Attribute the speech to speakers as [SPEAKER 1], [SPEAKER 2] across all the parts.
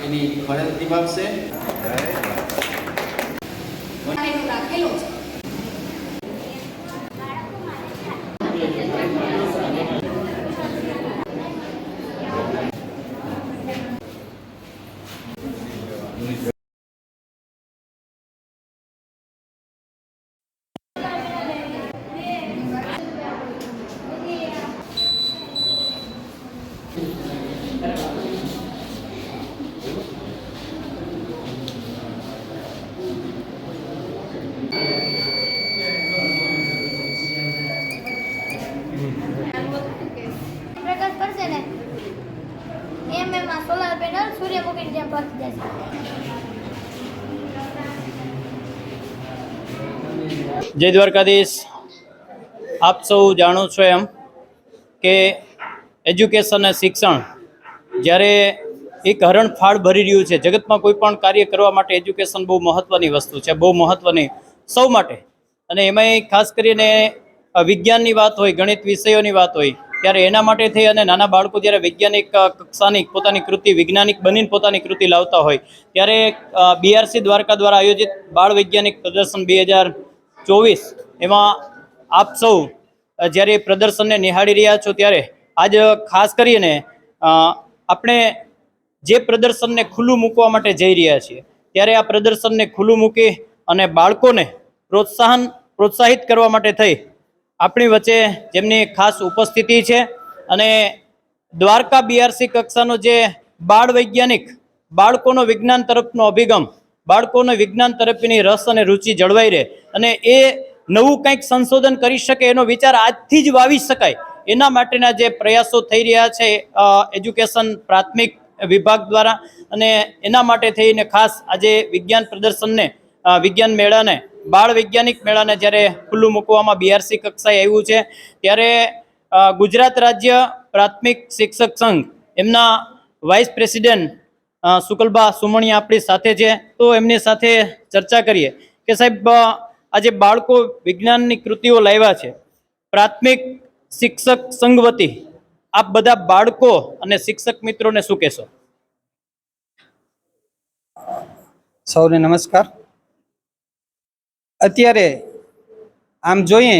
[SPEAKER 1] એની ફરજ નિભાવશે
[SPEAKER 2] રાખેલો છે
[SPEAKER 3] પ્રકાશ પડશે ને એમ એમાં સોલાર પેનલ સૂર્યમુખીની જેમ પહોંચી
[SPEAKER 4] જય દ્વારકાધીશ. આપ સૌ જાણો છો એમ કે એજ્યુકેશન અને શિક્ષણ જ્યારે એક હરણફાળ ભરી રહ્યું છે, જગતમાં કોઈ પણ કાર્ય કરવા માટે એજ્યુકેશન બહુ મહત્ત્વની વસ્તુ છે, બહુ મહત્ત્વની સૌ માટે. અને એમાંય ખાસ કરીને વિજ્ઞાનની વાત હોય, ગણિત વિષયોની વાત હોય ત્યારે એના માટે થઈ અને નાના બાળકો જ્યારે વૈજ્ઞાનિક કક્ષાની પોતાની કૃતિ, વૈજ્ઞાનિક બનીને પોતાની કૃતિ લાવતા હોય, ત્યારે બીઆરસી દ્વારકા દ્વારા આયોજિત બાળ વૈજ્ઞાનિક પ્રદર્શન બે હજાર ચોવીસ, એમાં આપ સૌ જ્યારે પ્રદર્શનને નિહાળી રહ્યા છો ત્યારે આજ ખાસ કરીને આપણે જે પ્રદર્શનને ખુલ્લું મૂકવા માટે જઈ રહ્યા છીએ, ત્યારે આ પ્રદર્શનને ખુલ્લું મૂકી અને બાળકોને પ્રોત્સાહન, પ્રોત્સાહિત કરવા માટે થઈ આપણી વચ્ચે જેમની ખાસ ઉપસ્થિતિ છે અને દ્વારકા બીઆરસી કક્ષાનો જે બાળ વૈજ્ઞાનિક, બાળકોનો વિજ્ઞાન તરફનો અભિગમ, બાળકોને વિજ્ઞાન તરફની રસ અને રુચિ જળવાઈ રહે અને એ નવું કંઈક સંશોધન કરી શકે એનો વિચાર આજથી જ વાવી શકાય. એના માટેના જે પ્રયાસો થઈ રહ્યા છે એજ્યુકેશન પ્રાથમિક વિભાગ દ્વારા અને એના માટે થઈને ખાસ આજે વિજ્ઞાન પ્રદર્શનને વિજ્ઞાન મેળાને, બાળ વૈજ્ઞાનિક મેળાને જ્યારે ખુલ્લું મૂકવામાં બીઆરસી કક્ષાએ આવ્યું છે, ત્યારે ગુજરાત રાજ્ય પ્રાથમિક શિક્ષક સંઘ, એમના વાઇસ પ્રેસિડેન્ટ શુકલબા સુમણિયા આપણી સાથે છે, તો એમની સાથે ચર્ચા કરીએ કે સાહેબ આજે બાળકો વિજ્ઞાનની કૃતિઓ લાવ્યા છે. પ્રાથમિક શિક્ષક સંઘ વતી આપ બધા બાળકો અને શિક્ષક મિત્રોને શું કહેશો?
[SPEAKER 5] સૌને નમસ્કાર. અત્યારે આમ જોઈએ,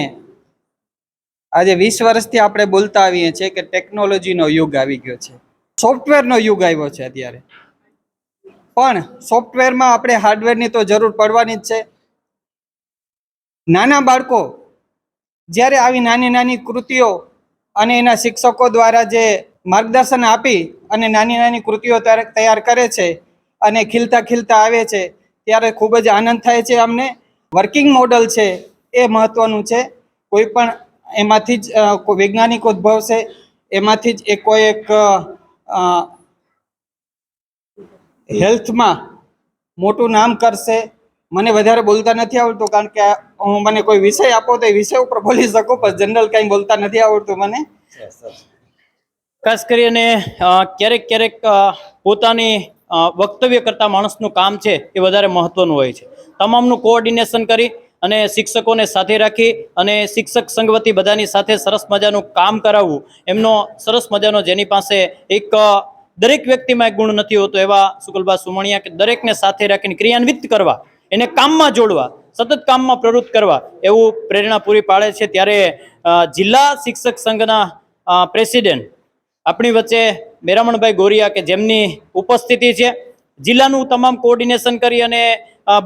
[SPEAKER 5] આજે વીસ વર્ષથી આપણે બોલતા આવીએ છીએ કે ટેકનોલોજીનો યુગ આવી ગયો છે. સોફ્ટવેરનો યુગ આવ્યો છે અત્યારે. પણ સોફ્ટવેરમાં આપણે હાર્ડવેરની તો જરૂર પડવાની જ છે. નાના બાળકો જ્યારે આવી નાની નાની કૃતિઓ અને એના શિક્ષકો દ્વારા જે માર્ગદર્શન આપી અને નાની નાની કૃતિઓ તૈયાર કરે છે અને ખીલતા ખીલતા આવે છે, ત્યારે ખૂબ જ આનંદ થાય છે અમને. વર્કિંગ મોડલ છે એ મહત્વનું છે. કોઈ પણ એમાંથી જ કોઈ વૈજ્ઞાનિક ઉદ્ભવશે એમાંથી જ એ કોઈ એક હેલ્થમાં મોટું નામ કરશે. મને વધારે બોલતા નથી આવડતું કારણ કે હું મને કોઈ વિષય આપો તો એ વિષય ઉપર બોલી શકું પણ જનરલ કંઈ બોલતા નથી આવડતું મને.
[SPEAKER 4] ખાસ કરીને ક્યારેક ક્યારેક પોતાની વક્તવ્ય કરતા માણસનું કામ છે એ વધારે મહત્વનું હોય છે. તમામનું કોઓર્ડિનેશન કરી અને શિક્ષકોને સાથે રાખી અને શિક્ષક સંઘ વતી બધાની સાથે સરસ મજાનું કામ કરાવવું. એમનો સરસ મજાનો જેની પાસે એક દરેક વ્યક્તિમાં એક ગુણ નથી હોતો એવા શુકલબા સુમણિયા કે દરેકને સાથે રાખીને ક્રિયાન્વિત કરવા, એને કામમાં જોડવા, સતત કામમાં પ્રવૃત્ત કરવા એવું પ્રેરણા પૂરી પાડે છે. ત્યારે જિલ્લા શિક્ષક સંઘના પ્રેસિડેન્ટ આપણી વચ્ચે મેરામણભાઈ ગોરિયા કે જેમની ઉપસ્થિતિ છે, જિલ્લાનું તમામ કોઓર્ડિનેશન કરી અને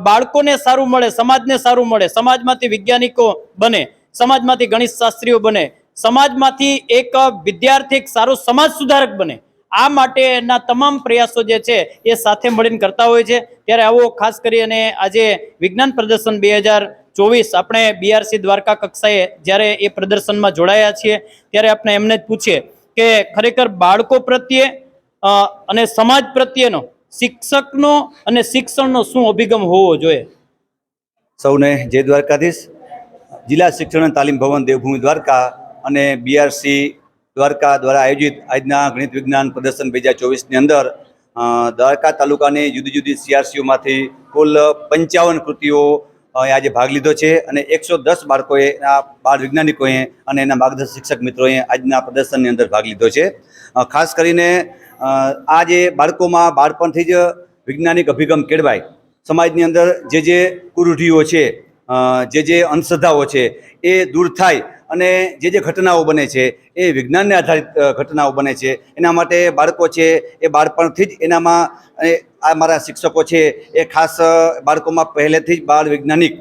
[SPEAKER 4] બાળકોને સારું મળે, સમાજને સારું મળે, સમાજમાંથી વૈજ્ઞાનિકો બને, સમાજમાંથી ગણિત શાસ્ત્રીઓ બને, સમાજમાંથી એક વિદ્યાર્થી સારો સમાજ સુધારક બને, આ માટેના તમામ પ્રયાસો જે છે, એ સાથે મળીને કરતા હોય છે. ત્યારે આવો ખાસ કરી અને આજે વિજ્ઞાન પ્રદર્શન બે હજાર ચોવીસ આપણે બીઆરસી દ્વારકા કક્ષાએ જ્યારે એ પ્રદર્શનમાં જોડાયા છીએ, ત્યારે આપણે એમને જ પૂછીએ કે ખરેખર બાળકો પ્રત્યે અને સમાજ પ્રત્યેનો, શિક્ષકનો અને શિક્ષણનો શું અભિગમ હોવો જોઈએ?
[SPEAKER 6] સૌને જય દ્વારકાધીશ. જિલ્લા શિક્ષણ અને તાલીમ ભવન દેવભૂમિ દ્વારકા અને બીઆરસી દ્વારકા દ્વારા આયોજિત આજના ગણિત વિજ્ઞાન પ્રદર્શન બે હજાર ચોવીસની અંદર દ્વારકા તાલુકાની જુદી જુદી સીઆરસીઓમાંથી કુલ પંચાવન કૃતિઓ આજે ભાગ લીધો છે અને એકસો દસ બાળકોએ, આ બાળ વૈજ્ઞાનિકોએ અને એના માર્ગદર્શક શિક્ષક મિત્રોએ આજના પ્રદર્શનની અંદર ભાગ લીધો છે. ખાસ કરીને આ જે બાળકોમાં બાળપણથી જ વૈજ્ઞાનિક અભિગમ કેળવાય, સમાજની અંદર જે જે કુરૂઢીઓ છે જે જે અંધશ્રદ્ધાઓ છે, એ દૂર થાય અને જે જે ઘટનાઓ બને છે, એ વિજ્ઞાનને આધારિત ઘટનાઓ બને છે. એના માટે બાળકો છે, એ બાળપણથી જ એનામાં આ મારા શિક્ષકો છે એ ખાસ બાળકોમાં પહેલેથી જ બાળ વૈજ્ઞાનિક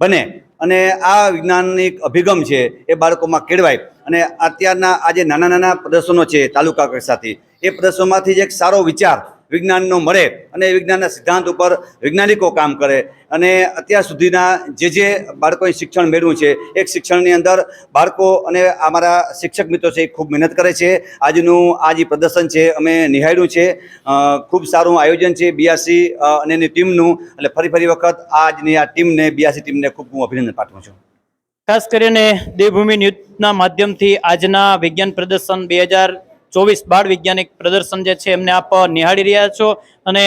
[SPEAKER 6] બને. અને આ વૈજ્ઞાનિક અભિગમ છે એ બાળકોમાં કેળવાય. અને અત્યારના આ જે નાના નાના પ્રદર્શનો છે તાલુકા કક્ષાથી, એ પ્રદર્શનમાંથી જ એક સારો વિચાર વિજ્ઞાનનો મળે અને વિજ્ઞાનના સિદ્ધાંત ઉપર વૈજ્ઞાનિકો કામ કરે. અને અત્યાર સુધીના જે જે બાળકોએ શિક્ષણ મેળવ્યું છે, એક શિક્ષણની અંદર બાળકો અને અમારા શિક્ષક મિત્રો છે એ ખૂબ મહેનત કરે છે. આજનું આ જે પ્રદર્શન છે અમે નિહાળ્યું છે. ખૂબ સારું આયોજન છે બીઆરસી અને એની ટીમનું. એટલે ફરી ફરી વખત આજની આ ટીમને બીઆરસી ટીમને ખૂબ હું અભિનંદન પાઠવું છું.
[SPEAKER 4] ખાસ કરીને દેવભૂમિ ન્યૂઝના માધ્યમથી આજના વિજ્ઞાન પ્રદર્શન બે હજાર ચોવીસ બાળ વૈજ્ઞાનિક પ્રદર્શન જે છે એમને આપ નિહાળી રહ્યા છો. અને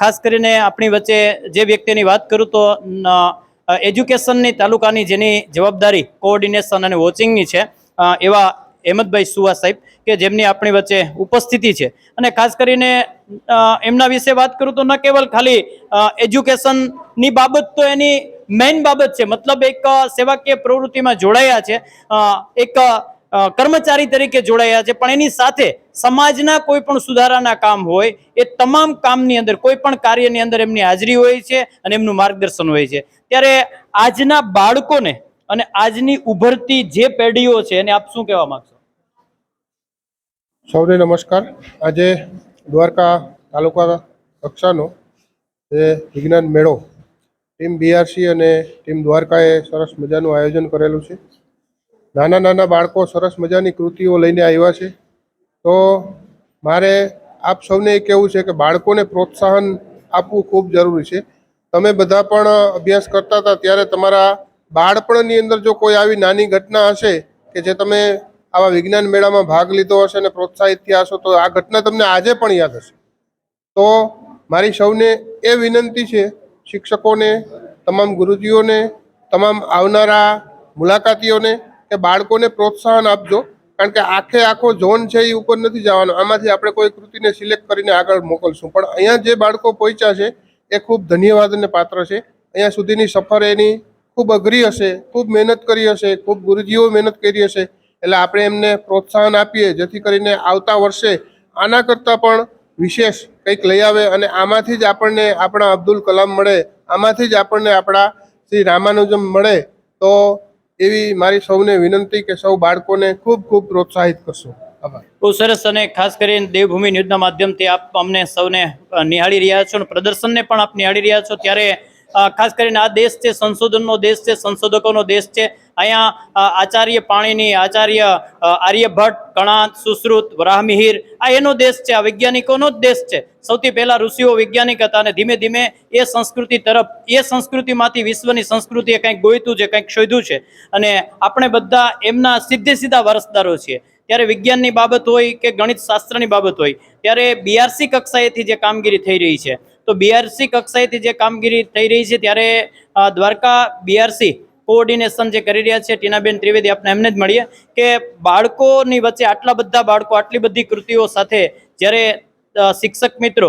[SPEAKER 4] ખાસ કરીને આપણી વચ્ચે જે વ્યક્તિની વાત કરું તો એજ્યુકેશનની તાલુકાની જેની જવાબદારી કોઓર્ડિનેશન અને વોચિંગની છે એવા અહેમદભાઈ સુવા સાહેબ કે જેમની આપણી વચ્ચે ઉપસ્થિતિ છે. અને ખાસ કરીને એમના વિશે વાત કરું તો ન કેવલ ખાલી એજ્યુકેશનની બાબત તો એની મેઇન બાબત છે. મતલબ એક સેવાકીય પ્રવૃત્તિમાં જોડાયા છે. એક કર્મચારી તરીકે જોડાયા છે. પણ એની સાથે સમાજના કોઈ પણ સુધારાના કામ હોય, એ તમામ કામની અંદર, કોઈ પણ કાર્યની અંદર એમની હાજરી હોય છે અને એમનું માર્ગદર્શન હોય છે. ત્યારે આજના બાળકોને અને આજની ઉભરતી જે પેઢીઓ છે, એને આપ શું કહેવા માંગશો?
[SPEAKER 7] સૌને નમસ્કાર. આજે દ્વારકા તાલુકા કક્ષાનો જે વિજ્ઞાન મેળો, ટીમ બીઆરસી અને ટીમ દ્વારકાએ સરસ મજાનું આયોજન કરેલું છે. નાના નાના બાળકો સરસ મજાની કૃતિઓ લઈને આવ્યા છે. તો મારે આપ સૌને એ કહેવું છે કે બાળકોને પ્રોત્સાહન આપવું ખૂબ જરૂરી છે. તમે બધા પણ અભ્યાસ કરતા હતા ત્યારે તમારા બાળપણની અંદર જો કોઈ આવી નાની ઘટના હશે કે જે તમે આવા વિજ્ઞાન મેળામાં ભાગ લીધો હશે અને પ્રોત્સાહિત થયા હશો, તો આ ઘટના તમને આજે પણ યાદ હશે. તો મારી સૌને એ વિનંતી છે, શિક્ષકોને, તમામ ગુરુજીઓને, તમામ આવનારા મુલાકાતીઓને કે બાળકોને પ્રોત્સાહન આપજો, કારણ કે આખે આખો ઝોન છે એ ઉપર નથી જવાનો. આમાંથી આપણે કોઈ કૃતિને સિલેક્ટ કરીને આગળ મોકલશું. પણ અહીંયા જે બાળકો પહોંચ્યા છે, એ ખૂબ ધન્યવાદને પાત્ર છે. અહીંયા સુધીની સફર એની ખૂબ અઘરી હશે, ખૂબ મહેનત કરી હશે, ખૂબ ગુરુજીઓ મહેનત કરી હશે. એટલે આપણે એમને પ્રોત્સાહન આપીએ, જેથી કરીને આવતા વર્ષે આના કરતાં પણ વિશેષ કંઈક લઈ આવે અને આમાંથી જ આપણને આપણા અબ્દુલ કલામ મળે, આમાંથી જ આપણને આપણા શ્રી રામાનુજમ મળે. તો એવી મારી સૌને વિનંતી કે સૌ બાળકોને ખૂબ ખૂબ પ્રોત્સાહિત કરશો.
[SPEAKER 4] બહુ સરસ અને ખાસ કરીને દેવભૂમિ ન્યૂઝના માધ્યમથી આપ અમને સૌને નિહાળી રહ્યા છો અને પ્રદર્શનને પણ આપ નિહાળી રહ્યા છો. ત્યારે ખાસ કરીને આ દેશ છે, સંશોધનનો દેશ છે, સંશોધકોનો દેશ છે. અહીંયા આચાર્ય પાણીની, આચાર્ય આર્યભટ્ટ કણાદ સુશ્રુત, વરાહમિહિર, આ એનો દેશ છે, આ વૈજ્ઞાનિકોનો જ દેશ છે. સૌથી પહેલા ઋષિઓ વૈજ્ઞાનિક હતા અને ધીમે ધીમે એ સંસ્કૃતિ તરફ, એ સંસ્કૃતિમાંથી વિશ્વની સંસ્કૃતિએ કંઈક ગોયતું છે, કંઈક શોધ્યું છે. અને આપણે બધા એમના સીધે સીધા વારસદારો છીએ. ત્યારે વિજ્ઞાનની બાબત હોય કે ગણિત શાસ્ત્રની બાબત હોય, ત્યારે બીઆરસી કક્ષાએથી જે કામગીરી થઈ રહી છે. તો બીઆરસી કક્ષાએથી જે કામગીરી થઈ રહી છે ત્યારે દ્વારકા બીઆરસી કોઓર્ડિનેશન જે કરી રહ્યા છે, ટીનાબેન ત્રિવેદી આપણે એમને જ મળીએ કે બાળકોની વચ્ચે આટલા બધા બાળકો, આટલી બધી કૃતિઓ સાથે જ્યારે શિક્ષક મિત્રો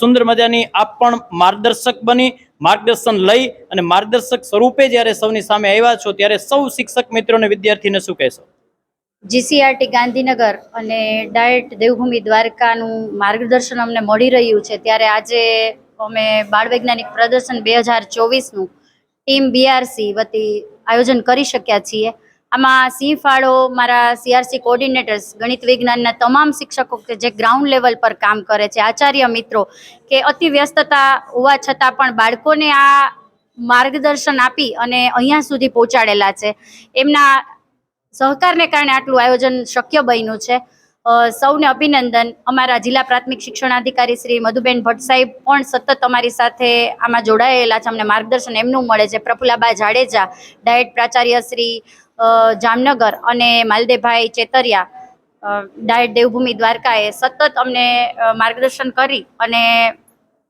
[SPEAKER 4] સુંદર મજાની આપ પણ માર્ગદર્શક બની, માર્ગદર્શન લઈ અને માર્ગદર્શક સ્વરૂપે જ્યારે સૌની સામે આવ્યા છો, ત્યારે સૌ શિક્ષક મિત્રોને વિદ્યાર્થીને શું કહેશો?
[SPEAKER 2] જીસીઆરટી ગાંધીનગર અને ડાયટ દેવભૂમિ દ્વારકાનું માર્ગદર્શન અમને મળી રહ્યું છે. ત્યારે આજે અમે બાળ વૈજ્ઞાનિક પ્રદર્શન બે હજાર ચોવીસનું ટીમ બીઆરસી વતી આયોજન કરી શક્યા છીએ. આમાં સિંહ ફાળો, મારા સીઆરસી કોઓર્ડિનેટર્સ, ગણિત વિજ્ઞાનના તમામ શિક્ષકો કે જે ગ્રાઉન્ડ લેવલ પર કામ કરે છે. આચાર્ય મિત્રો કે અતિ વ્યસ્તતા હોવા છતાં પણ બાળકોને આ માર્ગદર્શન આપી અને અહીંયા સુધી પહોંચાડેલા છે. એમના સહકારને કારણે આટલું આયોજન શક્ય બન્યું છે. સૌને અભિનંદન. અમારા જિલ્લા પ્રાથમિક શિક્ષણાધિકારી શ્રી મધુબેન ભટ્ટ સાહેબ પણ સતત અમારી સાથે આમાં જોડાયેલા છે. અમને માર્ગદર્શન એમનું મળે છે. પ્રફુલાબા જાડેજા, ડાયટ પ્રાચાર્ય શ્રી જામનગર અને માલદેભાઈ ચેતરિયા ડાયટ દેવભૂમિ દ્વારકાએ સતત અમને માર્ગદર્શન કરી અને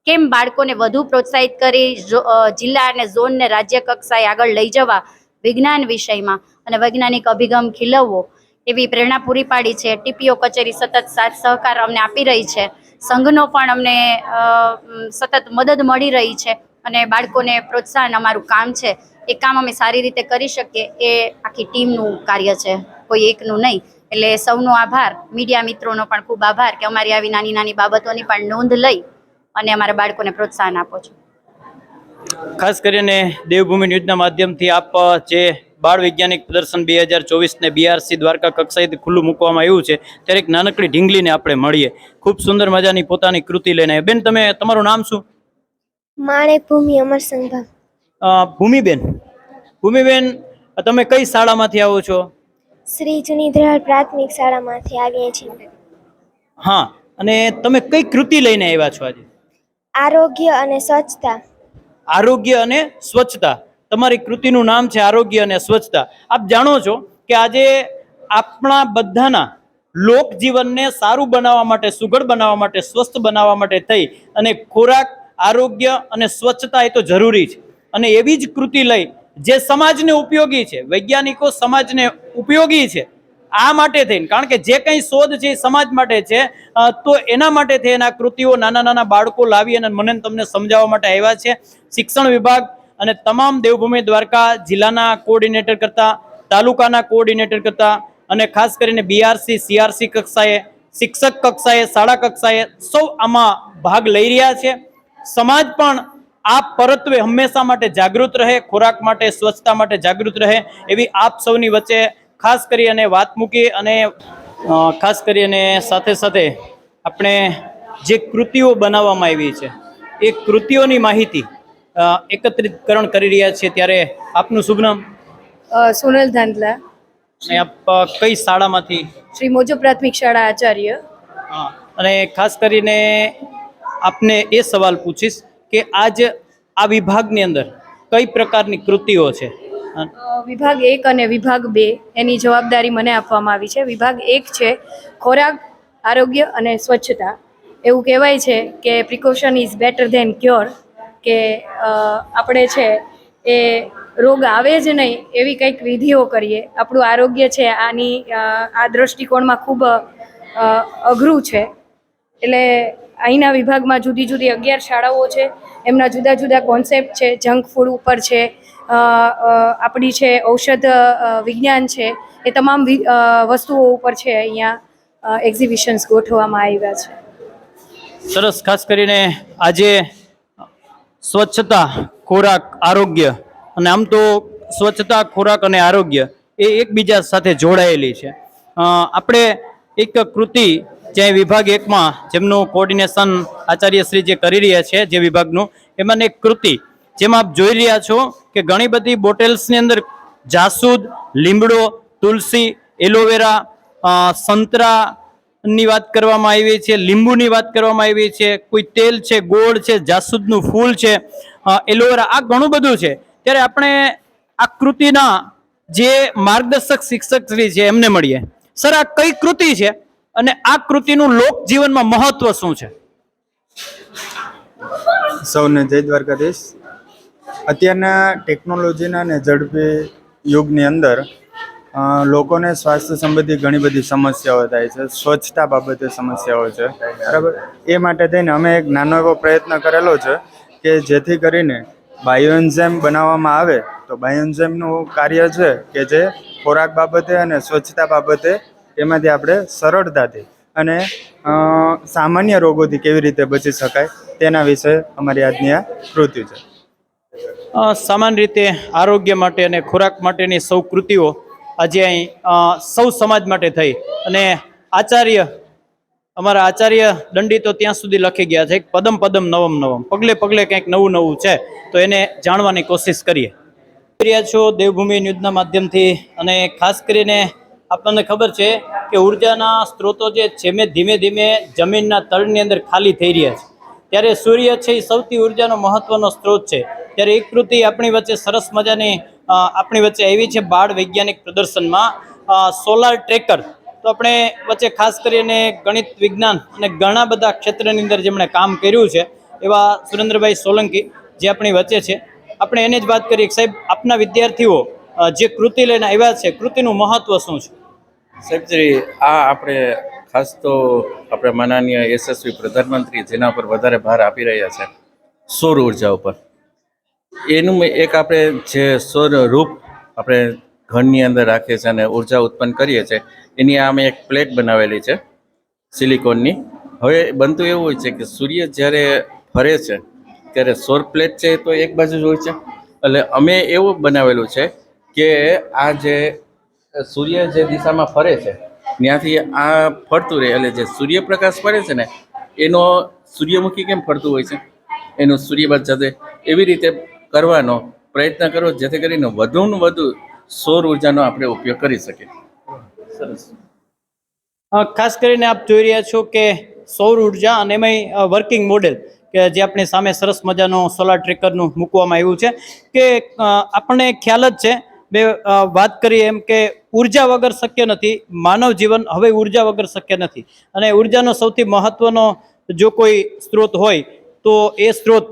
[SPEAKER 2] કેમ બાળકોને વધુ પ્રોત્સાહિત કરી જિલ્લા અને ઝોનને રાજ્ય કક્ષાએ આગળ લઈ જવા વિજ્ઞાન વિષયમાં અને વૈજ્ઞાનિક અભિગમ ખીલવવો એવી પ્રેરણા પૂરી પાડી છે. ટીપીઓ કચેરી સતત સાથ સહકાર અમને આપી રહી છે. સંઘનો પણ અમને સતત મદદ મળી રહી છે અને બાળકોને પ્રોત્સાહન અમારું કામ છે. એ કામ અમે સારી રીતે કરી શકીએ. એ આખી ટીમનું કાર્ય છે. કોઈ એકનું નહીં. એટલે સૌનો આભાર. મીડિયા મિત્રોનો પણ ખૂબ આભાર કે અમારી આવી નાની નાની બાબતોની પણ નોંધ લઈ અને અમારા બાળકોને પ્રોત્સાહન આપો છો.
[SPEAKER 4] ખાસ કરીને દેવભૂમિ ન્યૂઝના માધ્યમથી આપ જે બાળ વૈજ્ઞાનિક પ્રદર્શન બે હજાર ચોવીસને બીઆરસી દ્વારકા કક્ષાએથી ખુલ્લું મૂકવામાં આવ્યું છે. ત્યારે એક નાનકડી ઢીંગલીને આપણે મળીએ. ખૂબ સુંદર મજાની પોતાની કૃતિ લઈને. બેન તમે તમારું નામ શું?
[SPEAKER 3] માણેક ભૂમિ અમર
[SPEAKER 4] અ, ભૂમિબેન. ભૂમિબેન તમે કઈ શાળામાંથી આવો છો?
[SPEAKER 3] શ્રી જુનીધરાળ પ્રાથમિક શાળામાંથી આવીએ છીએ.
[SPEAKER 4] હા અને તમે કઈ કૃતિ લઈને આવ્યા છો આજે?
[SPEAKER 3] આરોગ્ય અને સ્વચ્છતા.
[SPEAKER 4] આરોગ્ય અને સ્વચ્છતા. તમારી કૃતિનું નામ છે આરોગ્ય અને સ્વચ્છતા. આપ જાણો છો કે આજે આપણા બધાના લોક જીવનને સારું બનાવવા માટે, સુઘડ બનાવવા માટે, સ્વસ્થ બનાવવા માટે થઈ અને ખોરાક, આરોગ્ય અને સ્વચ્છતા એ તો જરૂરી છે. અને એવી જ કૃતિ લઈ જે સમાજને ઉપયોગી છે, વૈજ્ઞાનિકો સમાજને ઉપયોગી છે, આ માટે થઈને. કારણ કે જે કંઈ શોધ છે એ સમાજ માટે છે તો એના માટે થઈને આ કૃતિઓ નાના નાના બાળકો લાવી અને મને તમને સમજાવવા માટે આવ્યા છે. શિક્ષણ વિભાગ અને તમામ દેવભૂમિ દ્વારકા જિલ્લાના કોઓર્ડિનેટર કરતા, તાલુકાના કોઓર્ડિનેટર કરતા અને ખાસ કરીને બીઆરસી સીઆરસી કક્ષાએ, શિક્ષક કક્ષાએ, શાળા કક્ષાએ સૌ આમાં ભાગ લઈ રહ્યા છે. સમાજ પણ આ પરત્વે હંમેશા માટે જાગૃત રહે, ખોરાક માટે, સ્વચ્છતા માટે જાગૃત રહે એવી આપ સૌની વચ્ચે ખાસ કરી અને વાત મૂકી અને ખાસ કરી અને સાથે સાથે આપણે જે કૃતિઓ બનાવવામાં આવી છે, એ કૃતિઓની માહિતી એકત્રિતકરણ કરી રહ્યા છીએ ત્યારે આપનું શુભ નામ?
[SPEAKER 8] સોનલ ધાંધલા.
[SPEAKER 4] અને આપ કઈ શાળામાંથી?
[SPEAKER 8] શ્રી મોજો પ્રાથમિક શાળા આચાર્ય.
[SPEAKER 4] હા અને ખાસ કરીને આપને એ સવાલ પૂછીશ કે આજ આ વિભાગની અંદર કઈ પ્રકારની કૃતિઓ છે?
[SPEAKER 8] વિભાગ એક અને વિભાગ બે એની જવાબદારી મને આપવામાં આવી છે. વિભાગ એક છે ખોરાક આરોગ્ય અને સ્વચ્છતા. એવું કહેવાય છે કે precaution is better than cure કે આપણે છે એ રોગ આવે જ નહીં એવી કંઈક વિધિઓ કરીએ. આપણું આરોગ્ય છે આની આ દ્રષ્ટિકોણમાં ખૂબ અઘરું છે. એટલે અહીંના વિભાગમાં જુદી જુદી અગિયાર શાળાઓ છે. એમના જુદા જુદા કોન્સેપ્ટ છે. જંક ફૂડ ઉપર છે આપણી છે ઔષધ વિજ્ઞાન છે. એ તમામ વસ્તુઓ ઉપર છે અહીંયા એક્ઝિબિશન્સ ગોઠવવામાં આવ્યા છે.
[SPEAKER 4] સરસ. ખાસ કરીને આજે સ્વચ્છતા, ખોરાક, આરોગ્ય અને આમ તો સ્વચ્છતા, ખોરાક અને આરોગ્ય એ એકબીજા સાથે જોડાયેલી છે. આપણે એક કૃતિ જે વિભાગ એકમાં જેમનું કોર્ડિનેશન આચાર્યશ્રી જે કરી રહ્યા છે જે વિભાગનું એમાંની એક કૃતિ જેમાં આપ જોઈ રહ્યા છો કે ઘણી બધી બોટલ્સની અંદર જાસૂદ, લીમડો, તુલસી, એલોવેરા સંતરા ની વાત કરવામાં આવી છે, લીંબુની વાત કરવામાં આવી છે, કોઈ તેલ છે, ગોળ છે, જાસૂદનું ફૂલ છે એલોવેરા, આ ઘણું બધું છે. ત્યારે આપણે આ કૃતિના જે માર્ગદર્શક શિક્ષક શ્રી છે, એમને મળીએ. સર, આ કઈ કૃતિ છે અને આ કૃતિનું લોક જીવનમાં મહત્વ શું છે?
[SPEAKER 9] સૌને જય દ્વારકાધીશ. અત્યારના ટેકનોલોજીના અને ઝડપી યુગની અંદર લોકોને સ્વાસ્થ્ય સંબંધી ઘણી બધી સમસ્યાઓ થાય છે. સ્વચ્છતા બાબતે સમસ્યાઓ છે. બરાબર? એ માટે થઈને અમે એક નાનો એવો પ્રયત્ન કરેલો છે કે જેથી કરીને બાયોએન્ઝેમ બનાવવામાં આવે તો બાયોએન્ઝેમનું કાર્ય છે કે જે ખોરાક બાબતે અને સ્વચ્છતા બાબતે એમાંથી આપણે સરળતાથી અને સામાન્ય રોગોથી કેવી રીતે બચી શકાય તેના વિશે અમારી આજની આ કૃતિ છે.
[SPEAKER 4] સામાન્ય રીતે આરોગ્ય માટે અને ખોરાક માટેની સૌ કૃતિઓ આજે અહીં સૌ સમાજ માટે થઈ. અને આચાર્ય, અમારા આચાર્ય દંડી તો ત્યાં સુધી લખી ગયા છે પદમ પદમ નવમ નવમ. પગલે પગલે કંઈક નવું નવું છે, તો એને જાણવાની કોશિશ કરીએ. રહ્યા છો દેવભૂમિ ન્યૂઝના માધ્યમથી, અને ખાસ કરીને આપણને ખબર છે કે ઉર્જાના સ્ત્રોતો જે છે મેં ધીમે ધીમે જમીનના તળની અંદર ખાલી થઈ રહ્યા છે. ત્યારે સૂર્ય છે એ સૌથી ઉર્જાનો મહત્વનો સ્ત્રોત છે. ત્યારે એક કૃતિ આપણી વચ્ચે સરસ મજાની આપણી વચ્ચે આવી છે બાળ વૈજ્ઞાનિક પ્રદર્શનમાં. Solar tracker. તો આપણે વચ્ચે ખાસ કરીને ગણિત, વિજ્ઞાન અને ઘણા બધા ક્ષેત્રની અંદર જેમણે કામ કર્યું છે, એવા સુરેન્દ્રભાઈ સોલંકી જે આપણી વચ્ચે છે. આપણે એને જ વાત કરીએ કે સાહેબ, આપના વિદ્યાર્થીઓ જે કૃતિ લઈને આવ્યા છે, કૃતિનું મહત્વ શું છે?
[SPEAKER 1] સાહેબજી આ આપણે ખાસ તો આપણે માનનીય યશસ્વી પ્રધાનમંત્રી જેના પર વધારે ભાર આપી રહ્યા છે, સૌર ઊર્જા ઉપર. એનું એક આપણે જે સૌર રૂપ આપણે ઘરની અંદર રાખીએ છીએ અને ઊર્જા ઉત્પન્ન કરીએ છીએ, એની આ અમે એક પ્લેટ બનાવેલી છે સિલિકોનની. હવે બનતું એવું હોય છે કે સૂર્ય જ્યારે ફરે છે, ત્યારે સૌર પ્લેટ છે તો એક બાજુ જ હોય છે. એટલે અમે એવું બનાવેલું છે કે આ જે સૂર્ય જે દિશામાં ફરે છે, ત્યાંથી આ ફરતું રહે. એટલે જે સૂર્યપ્રકાશ પડે છે ને, એનો સૂર્યમુખી કેમ ફરતું હોય છે? એનું સૂર્યબાદ જતે એવી રીતે કરવાનો પ્રયત્ન કરવો જેથી કરીને વધુને વધુ સૌર ઉર્જાનો આપણે ઉપયોગ કરી શકીએ.
[SPEAKER 4] સરસ. ખાસ કરીને આપ જોઈ રહ્યા છો કે સૌર ઊર્જા અને એમાંય વર્કિંગ મોડેલ કે જે આપણી સામે સરસ મજાનો સોલાર ટ્રેકરનું મૂકવામાં આવ્યું છે કે આપણને ખ્યાલ જ છે, બે વાત કરીએ એમ કે ઊર્જા વગર શક્ય નથી, માનવ જીવન હવે ઊર્જા વગર શક્ય નથી. અને ઉર્જાનો સૌથી મહત્વનો જો કોઈ સ્ત્રોત હોય તો એ સ્ત્રોત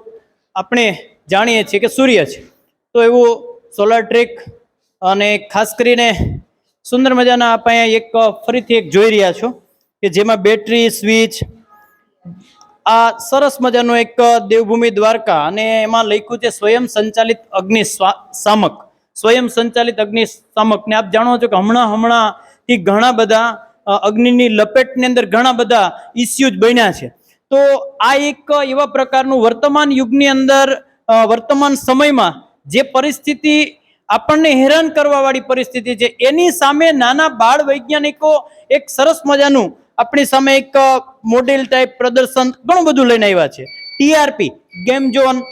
[SPEAKER 4] આપણે જાણીએ છીએ કે સૂર્ય છે. તો એવું સોલાર ટ્રેક અને ખાસ કરીને સુંદર મજાના આપ અહીંયા એક ફરીથી એક જોઈ રહ્યા છો કે જેમાં બેટરી સ્વિચ આ સરસ મજાનો એક દેવભૂમિ દ્વારકા અને એમાં લખ્યું છે સ્વયં સંચાલિત અગ્નિ શામક સ્વયં સંચાલિત અગ્નિ શામક ને આપ જાણો છો કે હમણાં હમણાં થી ઘણા બધા અગ્નિની લપેટની અંદર ઘણા બધા ઇસ્યુઝ બન્યા છે. તો આ એક એવા પ્રકારનું વર્તમાન યુગની અંદર વર્તમાન સમયમાં જે પરિસ્થિતિ આપણને હેરાન કરવા વાળી પરિસ્થિતિ છે, એની સામે નાના બાળ વૈજ્ઞાનિકો એક સરસ મજાનું આપણી સામે એક મોડેલ ટાઈપ પ્રદર્શન ઘણું બધું લઈને આવ્યા છે. ટીઆરપી ગેમ ઝોન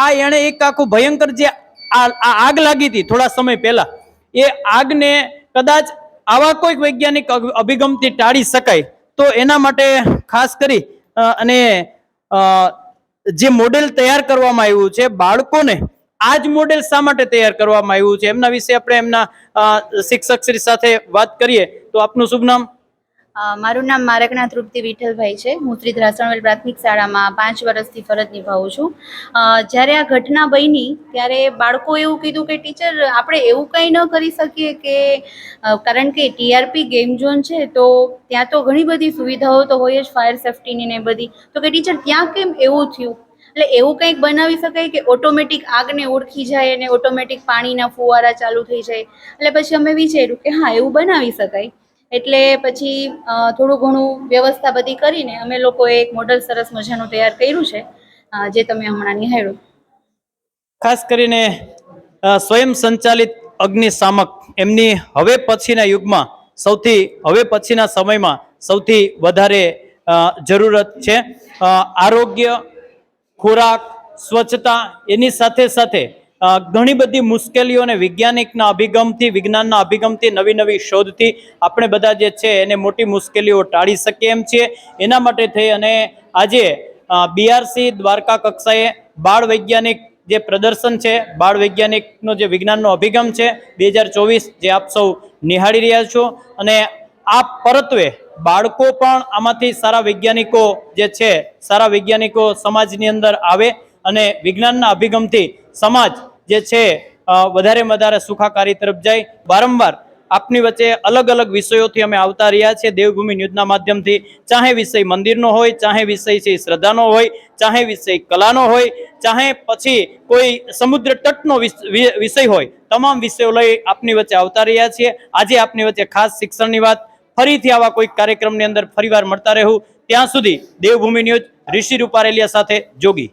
[SPEAKER 4] આ એણે એક આખું ભયંકર જે આ આગ લાગી હતી થોડા સમય પહેલા, એ આગને કદાચ આવા કોઈક વૈજ્ઞાનિક અભિ- અભિગમથી ટાળી શકાય. તો એના માટે ખાસ કરી અને જે મોડેલ તૈયાર કરવામાં આવ્યું છે, બાળકોને આ જ મોડેલ શા માટે તૈયાર કરવામાં આવ્યું છે? એમના વિશે આપણે એમના શિક્ષક શ્રી સાથે વાત કરીએ. તો આપનું શુભ નામ?
[SPEAKER 10] મારું નામ મારકના તૃપ્તિ વિઠ્ઠલભાઈ છે. હું શ્રી ધ્રાસણવેલ પ્રાથમિક શાળામાં પાંચ વર્ષથી ફરજ નિભાવું છું. જ્યારે આ ઘટના બની, ત્યારે બાળકો એવું કીધું કે, ટીચર, આપણે એવું કંઈ ન કરી શકીએ કે કારણ કે ટીઆરપી ગેમ ઝોન છે, તો ત્યાં તો ઘણી બધી સુવિધાઓ તો હોય જ, ફાયર સેફ્ટીની ને બધી. તો કે, ટીચર, ત્યાં કેમ એવું થયું? એટલે એવું કંઈક બનાવી શકાય કે, ઓટોમેટિક આગને ઓળખી જાય અને ઓટોમેટિક પાણીના ફુવારા ચાલુ થઈ જાય. એટલે પછી અમે વિચાર્યું કે, હા, એવું બનાવી શકાય. એટલે પછી થોડું ઘણું વ્યવસ્થા બધી કરીને અમે લોકોએ એક મોડલ સરસ મજાનું તૈયાર કર્યું છે જે તમે હમણાં નિહાળ્યું.
[SPEAKER 4] ખાસ કરીને સ્વયં સંચાલિત અગ્નિશામક એમની હવે પછીના યુગમાં સૌથી, હવે પછીના સમયમાં સૌથી વધારે જરૂરત છે. આરોગ્ય, ખોરાક, સ્વચ્છતા એની સાથે સાથે ઘણી બધી મુશ્કેલીઓને વૈજ્ઞાનિકના અભિગમથી, વિજ્ઞાનના અભિગમથી, નવી નવી શોધથી આપણે બધા જે છે એને મોટી મુશ્કેલીઓ ટાળી શકીએ એમ છીએ. એના માટે થઈ અને આજે બીઆરસી દ્વારકા કક્ષાએ બાળ વૈજ્ઞાનિક જે પ્રદર્શન છે, બાળ વૈજ્ઞાનિકનો જે વિજ્ઞાનનો અભિગમ છે, બે જે આપ સૌ નિહાળી રહ્યા છો. અને આ પરત્વે બાળકો પણ આમાંથી સારા વૈજ્ઞાનિકો જે છે, સારા વૈજ્ઞાનિકો સમાજની અંદર આવે અને વિજ્ઞાનના અભિગમથી સમાજ જે છે વધારેમાં વધારે સુખાકારી તરફ જાય. વારંવાર આપની વચ્ચે અલગ અલગ વિષયોથી અમે આવતા રહ્યા છીએ. દેવભૂમિ ન્યૂઝના માધ્યમથી ચાહે વિષય મંદિરનો હોય, ચાહે વિષય છે શ્રદ્ધાનો હોય, ચાહે વિષય કલાનો હોય, ચાહે પછી કોઈ સમુદ્ર તટનો વિષય હોય, તમામ વિષયો લઈ આપની વચ્ચે આવતા રહ્યા છીએ. આજે આપની વચ્ચે ખાસ શિક્ષણની વાત, ફરીથી આવા કોઈક કાર્યક્રમની અંદર ફરીવાર મળતા રહેવું ત્યાં સુધી દેવભૂમિ ન્યૂઝ, ઋષિ રૂપારેલિયા સાથે જોગી.